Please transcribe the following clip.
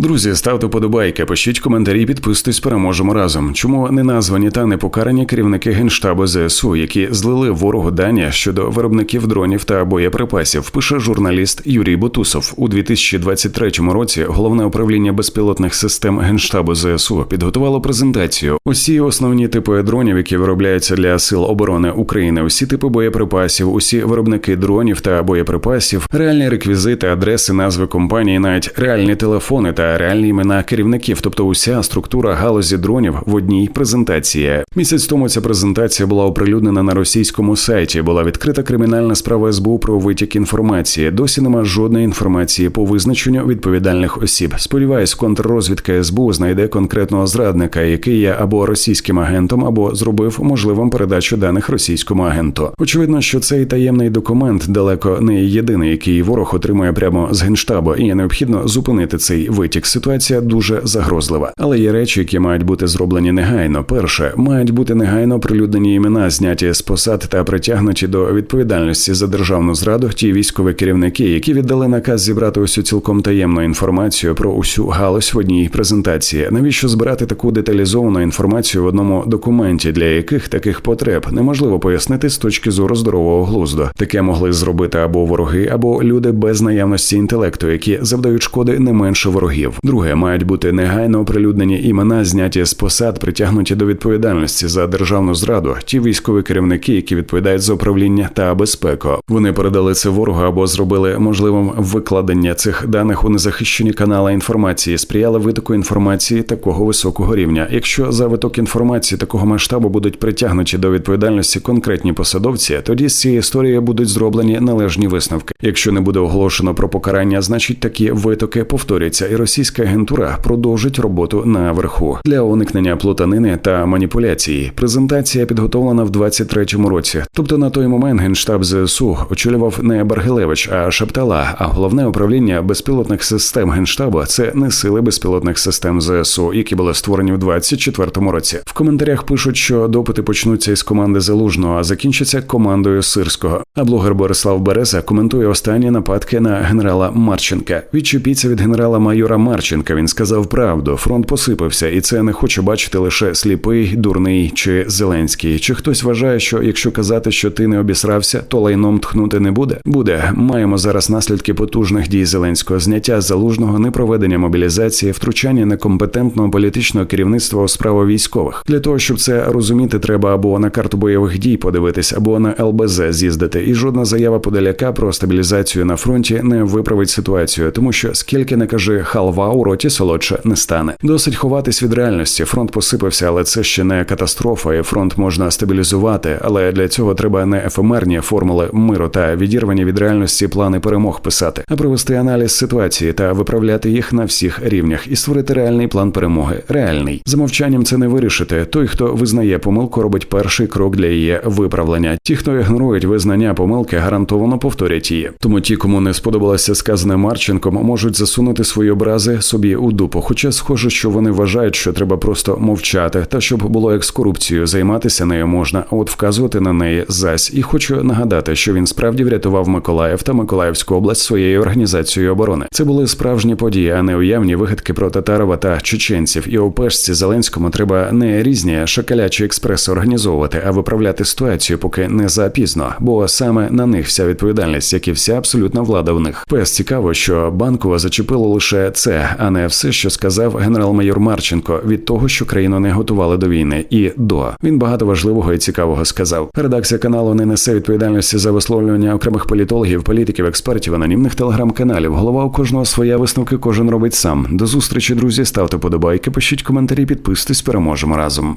Друзі, ставте подобайки, пишіть коментарі, підписуйтесь, переможемо разом. Чому не названі та не покарані керівники генштабу ЗСУ, які злили ворогу дані щодо виробників дронів та боєприпасів? Пише журналіст Юрій Бутусов у 2023 році. Головне управління безпілотних систем генштабу ЗСУ підготувало презентацію. Усі основні типи дронів, які виробляються для сил оборони України, усі типи боєприпасів, усі виробники дронів та боєприпасів, реальні реквізити, адреси, назви компанії, навіть реальні телефони та реальні імена керівників, тобто уся структура галузі дронів в одній презентації. Місяць тому ця презентація була оприлюднена на російському сайті. Була відкрита кримінальна справа СБУ про витік інформації. Досі нема жодної інформації по визначенню відповідальних осіб. Сподіваюсь, контррозвідка СБУ знайде конкретного зрадника, який є або російським агентом, або зробив можливим передачу даних російському агенту. Очевидно, що цей таємний документ далеко не єдиний, який ворог отримує прямо з генштабу, і необхідно зупинити цей витік. Ситуація дуже загрозлива, але є речі, які мають бути зроблені негайно. Перше, мають бути негайно прилюднені імена, зняті з посад та притягнуті до відповідальності за державну зраду ті військові керівники, які віддали наказ зібрати усю цілком таємну інформацію про усю галузь в одній презентації. Навіщо збирати таку деталізовану інформацію в одному документі, для яких таких потреб неможливо пояснити з точки зору здорового глузду? Таке могли зробити або вороги, або люди без наявності інтелекту, які завдають шкоди не менше ворогів. Друге, мають бути негайно оприлюднені імена, зняті з посад, притягнуті до відповідальності за державну зраду. Ті військові керівники, які відповідають за управління та безпеку. Вони передали це ворогу або зробили можливим викладення цих даних у незахищені канали інформації, сприяли витоку інформації такого високого рівня. Якщо за виток інформації такого масштабу будуть притягнуті до відповідальності конкретні посадовці, тоді з цієї історії будуть зроблені належні висновки. Якщо не буде оголошено про покарання, значить такі витоки повторяться, і російська агентура продовжить роботу наверху для уникнення плутанини та маніпуляцій. Презентація підготовлена в 23-му році. Тобто на той момент генштаб ЗСУ очолював не Баргилевич, а Шаптала. А головне управління безпілотних систем генштабу це не сили безпілотних систем ЗСУ, які були створені в 24-му році. В коментарях пишуть, що допити почнуться із команди Залужного, а закінчаться командою Сирського. А блогер Борислав Береза коментує останні нападки на генерала Марченка. Відчепіться від генерала майора Марченка. Він сказав правду. Фронт посипався, і це не хоче бачити лише сліпий, дурний чи Зеленський. Чи хтось вважає, що якщо казати, що ти не обісрався, то лайном тхнути не буде? Буде. Маємо зараз наслідки потужних дій Зеленського, зняття залужного, непроведення мобілізації, втручання некомпетентного політичного керівництва у справу військових. Для того щоб це розуміти, треба або на карту бойових дій подивитись, або на ЛБЗ з'їздити. І жодна заява подаляка про стабілізацію на фронті не виправить ситуацію, тому що скільки не каже халва у роті солодше не стане. Досить ховатись від реальності. Фронт посипався, але це ще не катастрофа. і Фронт можна стабілізувати, але для цього треба не ефемерні формули миру та відірвані від реальності плани перемог писати, а провести аналіз ситуації та виправляти їх на всіх рівнях і створити реальний план перемоги. Реальний за мовчанням це не вирішити. Той, хто визнає помилку, робить перший крок для її виправлення. Ті, хто ігнорують визнання помилки, гарантовано повторять її. Тому ті, кому не сподобалося сказане Марченком, можуть засунути свої образи собі у дупу. Хоча схоже, що вони вважають, що треба просто мовчати, та щоб було як з корупцією, займатися нею можна, а от вказувати на неї зась. І хочу нагадати, що він справді врятував Миколаїв та Миколаївську область своєю організацією оборони. Це були справжні події, а не уявні вигадки про Татарова та чеченців. І у пешці Зеленському треба не різні шакалячі експреси організовувати, а виправляти ситуацію, поки не запізно. Бо саме на них вся відповідальність, як і вся абсолютна влада в них. Пес цікаво, що банкова зачепило лише це, а не все, що сказав генерал-майор Марченко від того, що країну не готували до війни, і до він багато важливого і цікавого сказав. Редакція каналу не несе відповідальності за висловлювання окремих політологів, політиків, експертів, анонімних телеграм-каналів. Голова у кожного своя висновки кожен робить сам. До зустрічі, друзі. Ставте подобайки, пишіть коментарі, підписуйтесь, переможемо разом.